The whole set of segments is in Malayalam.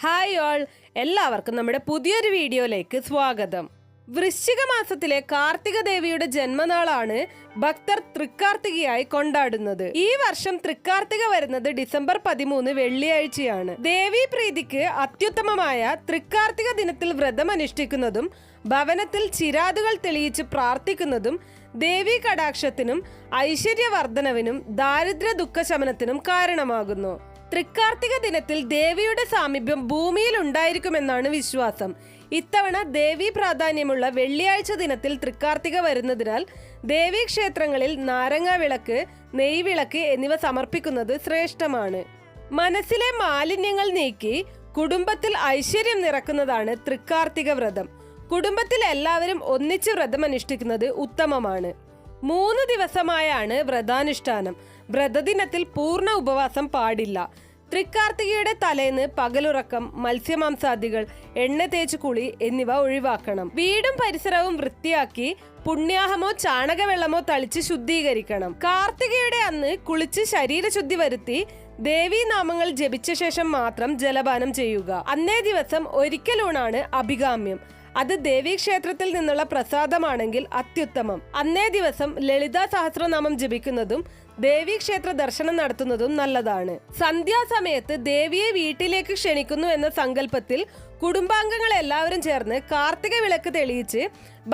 Hi all. എല്ലാവർക്കും നമ്മുടെ പുതിയൊരു വീഡിയോയിലേക്ക് സ്വാഗതം. വൃശ്ചിക മാസത്തിലെ കാർത്തിക ദേവിയുടെ ജന്മനാളാണ് ഭക്തർ തൃക്കാർത്തികയായി കൊണ്ടാടുന്നത്. ഈ വർഷം തൃക്കാർത്തിക വരുന്നത് ഡിസംബർ പതിമൂന്ന് വെള്ളിയാഴ്ചയാണ്. ദേവി പ്രീതിക്ക് അത്യുത്തമമായ തൃക്കാർത്തിക ദിനത്തിൽ വ്രതം അനുഷ്ഠിക്കുന്നതും ഭവനത്തിൽ ചിരാതുകൾ തെളിയിച്ച് പ്രാർത്ഥിക്കുന്നതും ദേവി കടാക്ഷത്തിനും ഐശ്വര്യവർദ്ധനവിനും ദാരിദ്ര്യ ദുഃഖശമനത്തിനും കാരണമാകുന്നു. തൃക്കാർത്തിക ദിനത്തിൽ ദേവിയുടെ സാമീപ്യം ഭൂമിയിൽ ഉണ്ടായിരിക്കുമെന്നാണ് വിശ്വാസം. ഇത്തവണ ദേവി പ്രാധാന്യമുള്ള വെള്ളിയാഴ്ച ദിനത്തിൽ തൃക്കാർത്തിക വരുന്നതിനാൽ ദേവീ ക്ഷേത്രങ്ങളിൽ നാരങ്ങ വിളക്ക് നെയ്വിളക്ക് എന്നിവ സമർപ്പിക്കുന്നത് ശ്രേഷ്ഠമാണ്. മനസ്സിലെ മാലിന്യങ്ങൾ നീക്കി കുടുംബത്തിൽ ഐശ്വര്യം നിറക്കുന്നതാണ് തൃക്കാർത്തിക വ്രതം. കുടുംബത്തിൽ എല്ലാവരും ഒന്നിച്ച് വ്രതം അനുഷ്ഠിക്കുന്നത് ഉത്തമമാണ്. മൂന്ന് ദിവസമായാണ് വ്രതാനുഷ്ഠാനം. വ്രതദിനത്തിൽ പൂർണ ഉപവാസം പാടില്ല. തൃക്കാർത്തികയുടെ തലേന്ന് പകലുറക്കം മത്സ്യമാംസാദികൾ എണ്ണ തേച്ച് കുളി എന്നിവ ഒഴിവാക്കണം. വീടും പരിസരവും വൃത്തിയാക്കി പുണ്യാഹമോ ചാണകവെള്ളമോ തളിച്ച് ശുദ്ധീകരിക്കണം. കാർത്തികയുടെ അന്ന് കുളിച്ച് ശരീരശുദ്ധി വരുത്തി ദേവീ നാമങ്ങൾ ജപിച്ച ശേഷം മാത്രം ജലപാനം ചെയ്യുക. അന്നേ ദിവസം ഒരിക്കലൂണാണ് അഭികാമ്യം. അത് ദേവീക്ഷേത്രത്തിൽ നിന്നുള്ള പ്രസാദമാണെങ്കിൽ അത്യുത്തമം. അന്നേ ദിവസം ലളിതാ സഹസ്രനാമം ജപിക്കുന്നതും ദേവീക്ഷേത്ര ദർശനം നടത്തുന്നതും നല്ലതാണ്. സന്ധ്യാസമയത്ത് ദേവിയെ വീട്ടിലേക്ക് ക്ഷണിക്കുന്നു എന്ന സങ്കല്പത്തിൽ കുടുംബാംഗങ്ങൾ എല്ലാവരും ചേർന്ന് കാർത്തിക വിളക്ക് തെളിയിച്ച്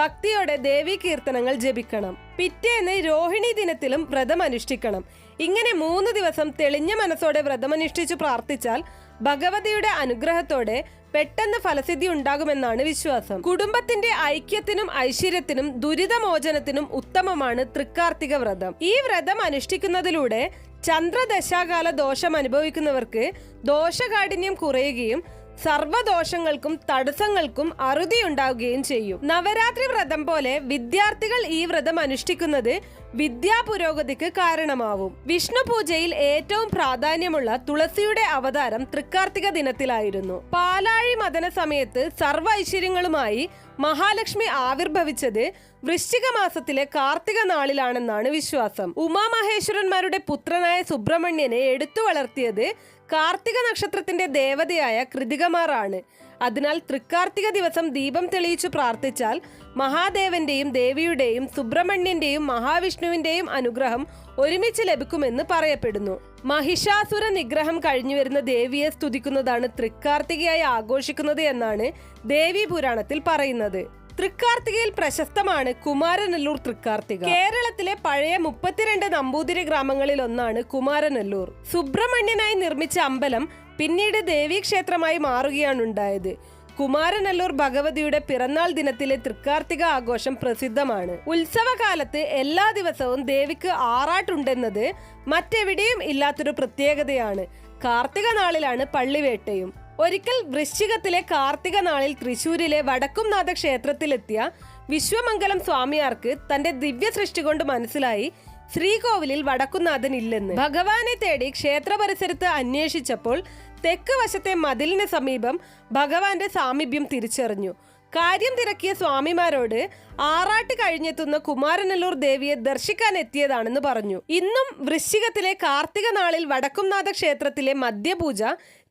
ഭക്തിയോടെ ദേവീ കീർത്തനങ്ങൾ ജപിക്കണം. പിറ്റേന്ന് രോഹിണി ദിനത്തിലും വ്രതം അനുഷ്ഠിക്കണം. ഇങ്ങനെ മൂന്ന് ദിവസം തെളിഞ്ഞ മനസ്സോടെ വ്രതമനുഷ്ഠിച്ചു പ്രാർത്ഥിച്ചാൽ ഭഗവതിയുടെ അനുഗ്രഹത്തോടെ പെട്ടെന്ന് ഫലസിദ്ധി ഉണ്ടാകുമെന്നാണ് വിശ്വാസം. കുടുംബത്തിന്റെ ഐക്യത്തിനും ഐശ്വര്യത്തിനും ദുരിതമോചനത്തിനും ഉത്തമമാണ് തൃക്കാർത്തിക വ്രതം. ഈ വ്രതം അനുഷ്ഠിക്കുന്നതിലൂടെ ചന്ദ്രദശാകാല ദോഷം അനുഭവിക്കുന്നവർക്ക് ദോഷകാഠിന്യം കുറയുകയും സർവദോഷങ്ങൾക്കും തടസ്സങ്ങൾക്കും അറുതി ഉണ്ടാവുകയും ചെയ്യും. നവരാത്രി വ്രതം പോലെ വിദ്യാർത്ഥികൾ ഈ വ്രതം അനുഷ്ഠിക്കുന്നത് വിദ്യാ പുരോഗതിക്ക് കാരണമാവും. വിഷ്ണു പൂജയിൽ ഏറ്റവും പ്രാധാന്യമുള്ള തുളസിയുടെ അവതാരം തൃക്കാർത്തിക ദിനത്തിലായിരുന്നു. പാലാഴി മദന സമയത്ത് സർവ ഐശ്വര്യങ്ങളുമായി മഹാലക്ഷ്മി ആവിർഭവിച്ചത് വൃശ്ചിക മാസത്തിലെ കാർത്തിക നാളിലാണെന്നാണ് വിശ്വാസം. ഉമാമഹേശ്വരന്മാരുടെ പുത്രനായ സുബ്രഹ്മണ്യനെ എടുത്തു വളർത്തിയത് കാർത്തിക നക്ഷത്രത്തിന്റെ ദേവതയായ കൃതികമാറാണ് അതിനാൽ തൃക്കാർത്തിക ദിവസം ദീപം തെളിയിച്ചു പ്രാർത്ഥിച്ചാൽ മഹാദേവന്റെയും ദേവിയുടെയും സുബ്രഹ്മണ്യന്റെയും മഹാവിഷ്ണുവിന്റെയും അനുഗ്രഹം ഒരുമിച്ച് ലഭിക്കുമെന്ന് പറയപ്പെടുന്നു. മഹിഷാസുര നിഗ്രഹം കഴിഞ്ഞുവരുന്ന ദേവിയെ സ്തുതിക്കുന്നതാണ് തൃക്കാർത്തികയായി ആഘോഷിക്കുന്നത് എന്നാണ് ദേവി പുരാണത്തിൽ പറയുന്നത്. തൃക്കാർത്തികയിൽ പ്രശസ്തമാണ് കുമാരനെല്ലൂർ തൃക്കാർത്തിക. കേരളത്തിലെ പഴയ മുപ്പത്തിരണ്ട് നമ്പൂതിരി ഗ്രാമങ്ങളിൽ ഒന്നാണ് കുമാരനെല്ലൂർ. സുബ്രഹ്മണ്യനായി നിർമ്മിച്ച അമ്പലം പിന്നീട് ദേവീക്ഷേത്രമായി മാറുകയാണുണ്ടായത്. കുമാരനല്ലൂർ ഭഗവതിയുടെ പിറന്നാൾ ദിനത്തിലെ തൃക്കാർത്തിക ആഘോഷം പ്രസിദ്ധമാണ്. ഉത്സവകാലത്ത് എല്ലാ ദിവസവും ദേവിക്ക് ആറാട്ടുണ്ടെന്നത് മറ്റെവിടെയും ഇല്ലാത്തൊരു പ്രത്യേകതയാണ്. കാർത്തിക നാളിലാണ് പള്ളിവേട്ടയും. ഒരിക്കൽ വൃശ്ചികത്തിലെ കാർത്തിക നാളിൽ തൃശൂരിലെ വടക്കുംനാഥ ക്ഷേത്രത്തിലെത്തിയ വിശ്വമംഗലം സ്വാമിയാർക്ക് തന്റെ ദിവ്യ സൃഷ്ടി കൊണ്ട് മനസ്സിലായി ശ്രീകോവിലിൽ വടക്കുന്നാഥൻ ഇല്ലെന്ന് ഭഗവാനെ തേടി ക്ഷേത്ര പരിസരത്ത് അന്വേഷിച്ചപ്പോൾ തെക്ക് വശത്തെ മതിലിന് സമീപം ഭഗവാന്റെ സാമീപ്യം തിരിച്ചറിഞ്ഞു. കാര്യം തിരക്കിയ സ്വാമിമാരോട് ആറാട്ട് കഴിഞ്ഞെത്തുന്ന കുമാരനല്ലൂർ ദേവിയെ ദർശിക്കാൻ എത്തിയതാണെന്ന് പറഞ്ഞു. ഇന്നും വൃശ്ചികത്തിലെ കാർത്തിക നാളിൽ വടക്കുംനാഥ ക്ഷേത്രത്തിലെ മദ്യപൂജ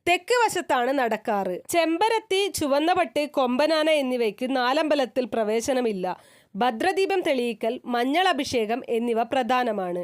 തെക്ക് വശത്താണ് നടക്കാറ്. ചെമ്പരത്തി ചുവന്നപട്ട് കൊമ്പനാന എന്നിവയ്ക്ക് നാലമ്പലത്തിൽ പ്രവേശനമില്ല. ഭദ്രദീപം തെളിയിക്കൽ മഞ്ഞൾ അഭിഷേകം എന്നിവ പ്രധാനമാണ്.